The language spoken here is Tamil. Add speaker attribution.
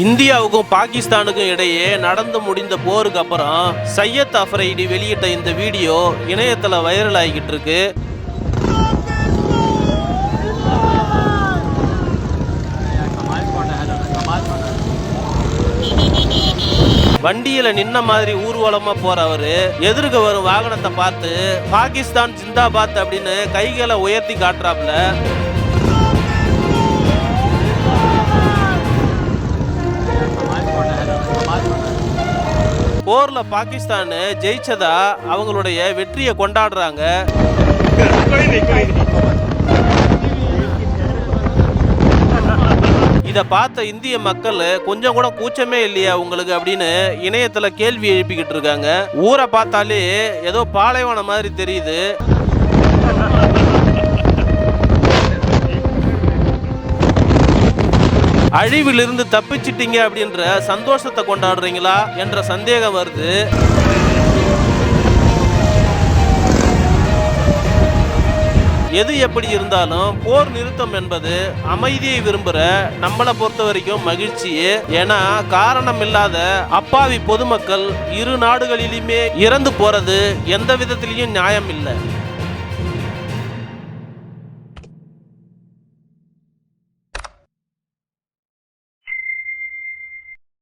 Speaker 1: இந்தியாவுக்கும் பாகிஸ்தானுக்கும் இடையே நடந்து முடிந்த போருக்கு அப்புறம் சையத் அஃப்ரைடி வெளியிட்ட இந்த வீடியோ இணையத்தில் வைரல் ஆகிக்கிட்டு இருக்கு. வண்டியில நின்ன மாதிரி ஊர்வலமா போறவரு எதிர்க்க வரும் வாகனத்தை பார்த்து பாகிஸ்தான் ஜிந்தாபாத் அப்படின்னு கைகளை உயர்த்தி காட்டுறாப்ல. போர்ல பாகிஸ்தான் ஜெயிச்சதா அவங்களுடைய வெற்றியை கொண்டாடுறாங்க. இதை பார்த்த இந்திய மக்கள் கொஞ்சம் கூட கூச்சமே இல்லையா உங்களுக்கு அப்படின்னு இணையத்துல கேள்வி எழுப்பிக்கிட்டு இருக்காங்க. ஊரை பார்த்தாலே ஏதோ பாலைவனம் மாதிரி தெரியுது. அழிவிலிருந்து தப்பிச்சிட்டீங்க அப்படின்ற சந்தோஷத்தை கொண்டாடுறீங்களா என்ற சந்தேகம் வருது. எது எப்படி இருந்தாலும் போர் நிறுத்தம் என்பது அமைதியை விரும்புகிற நம்மளை பொறுத்த வரைக்கும் மகிழ்ச்சி ஏன்னா காரணம் இல்லாத அப்பாவி பொதுமக்கள் இரு நாடுகளிலுமே இறந்து போறது எந்த விதத்திலையும் நியாயம் இல்லை